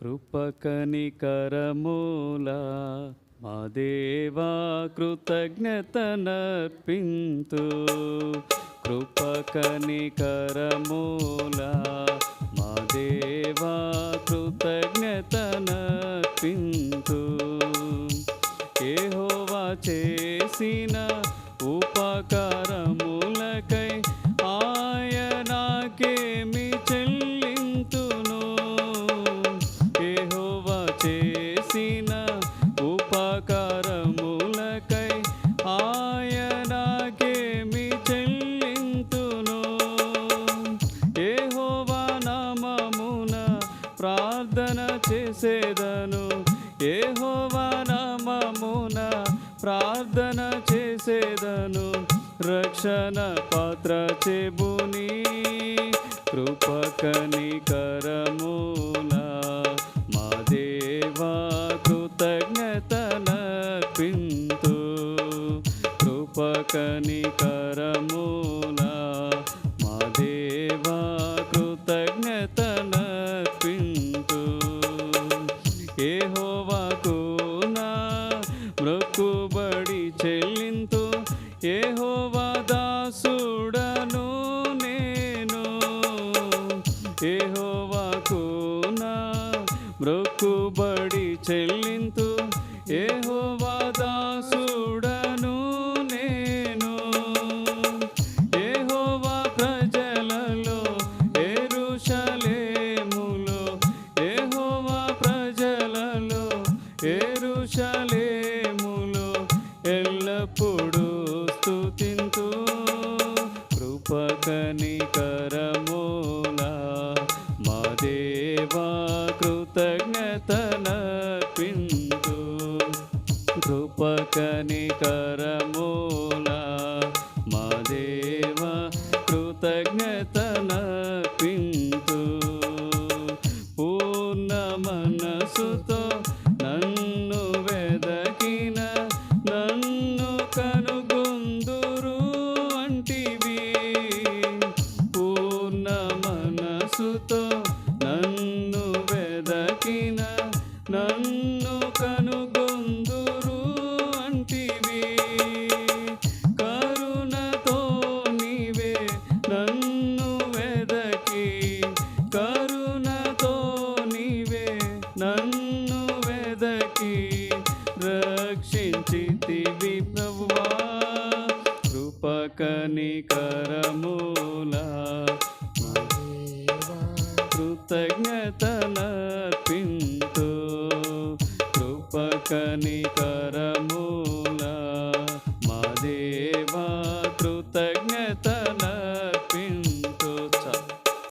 కృపకనికరమూల మా దేవా కృతజ్ఞతనర్పింతు. కృపకనికరమూల మా దేవా కృతజ్ఞతనర్పింతు. ఏహోవా చేసిన చేసేదను. ఏహోవా నామమున ప్రార్థన చేసేదను. రక్షణ పాత్ర చెబుని కృపకనికరమూల మా దేవా కృతజ్ఞతనర్పింతు కృపకని కరమున మ్రొక్కుబడి చెల్లింతు ఏహోవాదాసుడను నేను. ఏహోవా ప్రజలలో ఏరుషలేములో ఏహోవా ప్రజలలో ఏరుషలేములో ఎల్లప్పుడూ స్థుతింతు కృపకనికర కృతజ్ఞతనర్పింతు కృపకనికరమూల రక్షించితివి ప్రభువా కృపకనికరమూల. కృతజ్ఞతనర్పింతు కృపకనికర